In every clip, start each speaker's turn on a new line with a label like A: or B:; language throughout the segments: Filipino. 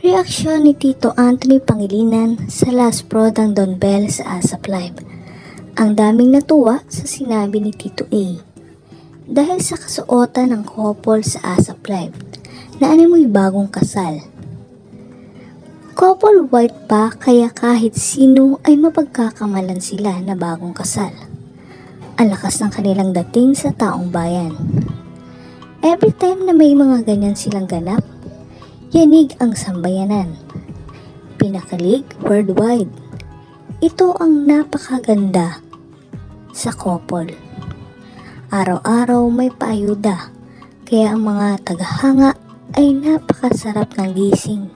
A: Reaksyon ni Tito Anthony Pangilinan sa last prod ng Don Bell sa ASAP Live. Ang daming natuwa sa sinabi ni Tito A. Dahil sa kasuotan ng couple sa ASAP Live na animoy bagong kasal. Couple white pa kaya kahit sino ay mapagkakamalan sila na bagong kasal. Ang lakas ng kanilang dating sa taong bayan. Every time na may mga ganyan silang ganap, Yanig ang sambayanan. Pinakalig worldwide. Ito ang napakaganda sa couple. Araw-araw may paayuda, kaya ang mga tagahanga ay napakasarap ng gising.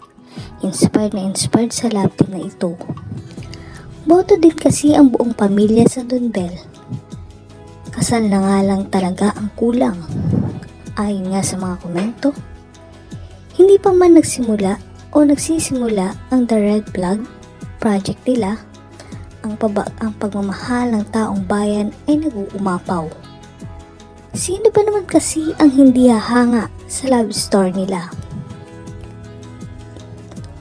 A: Inspired na inspired sa team na ito. Boto din kasi ang buong pamilya sa Dunbel. Kasal na nga lang talaga ang kulang. Ayon nga sa mga komento, hindi pa man nagsimula o nagsisimula ang The Red Flag project nila, ang, paba ang pagmamahal ng taong bayan ay nag-uumapaw. Sino ba naman kasi ang hindi hahanga sa love story nila?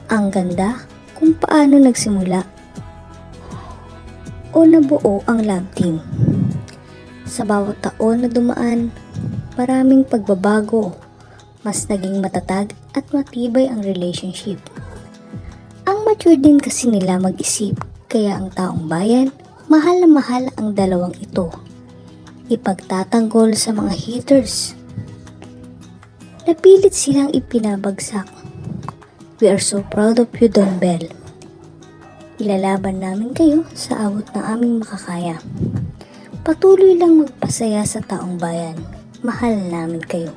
A: Ang ganda kung paano nagsimula o nabuo ang love team. Sa bawat taon na dumaan, maraming pagbabago mas naging matatag at matibay ang relationship. Ang mature din kasi nila mag-isip, kaya ang taong bayan, mahal na mahal ang dalawang ito. Ipagtatanggol sa mga haters. Napilit silang ipinabagsak. We are so proud of you, Don Bell. Ilalaban namin kayo sa abot ng aming makakaya. Patuloy lang magpasaya sa taong bayan. Mahal namin kayo.